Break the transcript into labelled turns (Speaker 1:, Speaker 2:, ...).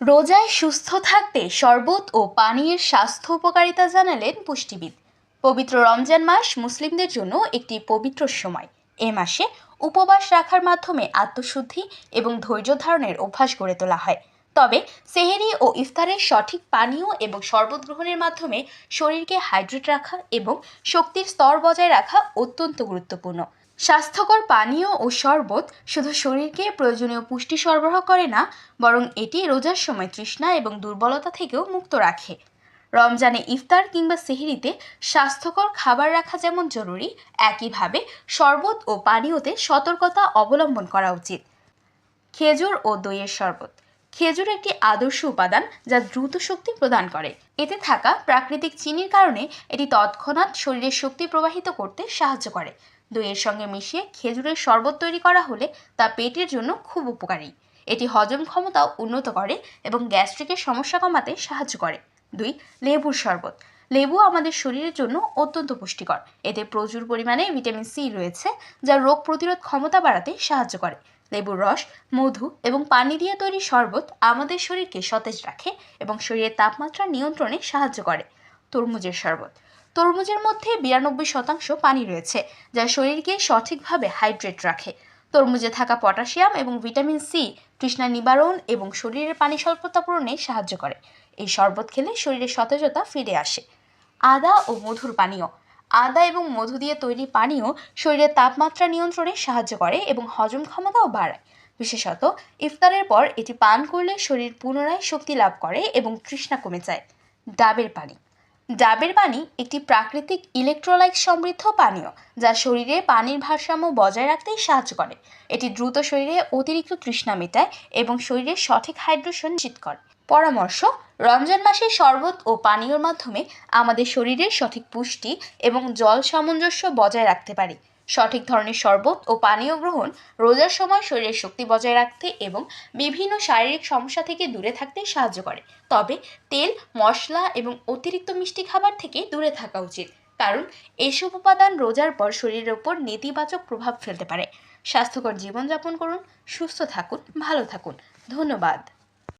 Speaker 1: রোজায় সুস্থ থাকতে শরবত ও পানীয়ের স্বাস্থ্য উপকারিতা জানালেন পুষ্টিবিদ। পবিত্র রমজান মাস মুসলিমদের জন্য একটি পবিত্র সময়। এ মাসে উপবাস রাখার মাধ্যমে আত্মশুদ্ধি এবং ধৈর্য ধারণের অভ্যাস গড়ে তোলা হয়। তবে সেহেরি ও ইফতারের সঠিক পানীয় এবং শরবত গ্রহণের মাধ্যমে শরীরকে হাইড্রেট রাখা এবং শক্তির স্তর বজায় রাখা অত্যন্ত গুরুত্বপূর্ণ। স্বাস্থ্যকর পানীয় ও শরবত শুধু শরীরকে প্রয়োজনীয় পুষ্টি সরবরাহ করে না, বরং এটি রোজার সময় তৃষ্ণা এবং দুর্বলতা থেকেও মুক্ত রাখে। রমজানে ইফতার কিংবা সেহরিতে স্বাস্থ্যকর খাবার রাখা যেমন জরুরি, একইভাবে শরবত ও পানীয়তে সতর্কতা অবলম্বন করা উচিত। খেজুর ও দইয়ের শরবত। খেজুর একটি আদর্শ উপাদান যা দ্রুত শক্তি প্রদান করে। এতে থাকা প্রাকৃতিক চিনির কারণে এটি তৎক্ষণাৎ শরীরের শক্তি প্রবাহিত করতে সাহায্য করে। দইয়ের সঙ্গে মিশিয়ে খেজুরের শরবত তৈরি করা হলে তা পেটের জন্য খুব উপকারী। এটি হজম ক্ষমতাও উন্নত করে এবং গ্যাস্ট্রিকের সমস্যা কমাতে সাহায্য করে। দুই, লেবুর শরবত। লেবু আমাদের শরীরের জন্য অত্যন্ত পুষ্টিকর। এতে প্রচুর পরিমাণে ভিটামিন সি রয়েছে, যা রোগ প্রতিরোধ ক্ষমতা বাড়াতে সাহায্য করে। লেবুর রস, মধু এবং পানি দিয়ে তৈরি শরবত আমাদের শরীরকে সতেজ রাখে এবং শরীরের তাপমাত্রা নিয়ন্ত্রণে সাহায্য করে। তরমুজের শরবত। তরমুজের মধ্যে বিরানব্বই শতাংশ পানি রয়েছে, যা শরীরকে সঠিকভাবে হাইড্রেট রাখে। তরমুজে থাকা পটাশিয়াম এবং ভিটামিন সি তৃষ্ণা নিবারণ এবং শরীরের পানি স্বল্পতা পূরণে সাহায্য করে। এই শরবত খেলে শরীরে সতেজতা ফিরে আসে। আদা ও মধুর পানীয়। আদা এবং মধু দিয়ে তৈরি পানীয় শরীরের তাপমাত্রা নিয়ন্ত্রণে সাহায্য করে এবং হজম ক্ষমতাও বাড়ায়। বিশেষত, ইফতারের পর এটি পান করলে শরীর পুনরায় শক্তি লাভ করে এবং তৃষ্ণা কমে যায়। ডাবের পানি। ডাবের পানি একটি প্রাকৃতিক ইলেকট্রোলাইট সমৃদ্ধ পানীয় যা শরীরে পানির ভারসাম্য বজায় রাখতে সাহায্য করে। এটি দ্রুত শরীরে অতিরিক্ত তৃষ্ণা মেটায় এবং শরীরের সঠিক হাইড্রেশন নিশ্চিত করে। পরামর্শ, রমজান মাসে শরবত ও পানীয়র মাধ্যমে আমাদের শরীরের সঠিক পুষ্টি এবং জল সামঞ্জস্য বজায় রাখতে পারি। সঠিক ধরনের শরবত ও পানীয় গ্রহণ রোজার সময় শরীরের শক্তি বজায় রাখতে এবং বিভিন্ন শারীরিক সমস্যা থেকে দূরে থাকতে সাহায্য করে। তবে তেল, মশলা এবং অতিরিক্ত মিষ্টি খাবার থেকে দূরে থাকা উচিত, কারণ এসব উপাদান রোজার পর শরীরের ওপর নেতিবাচক প্রভাব ফেলতে পারে। স্বাস্থ্যকর জীবনযাপন করুন, সুস্থ থাকুন, ভালো থাকুন। ধন্যবাদ।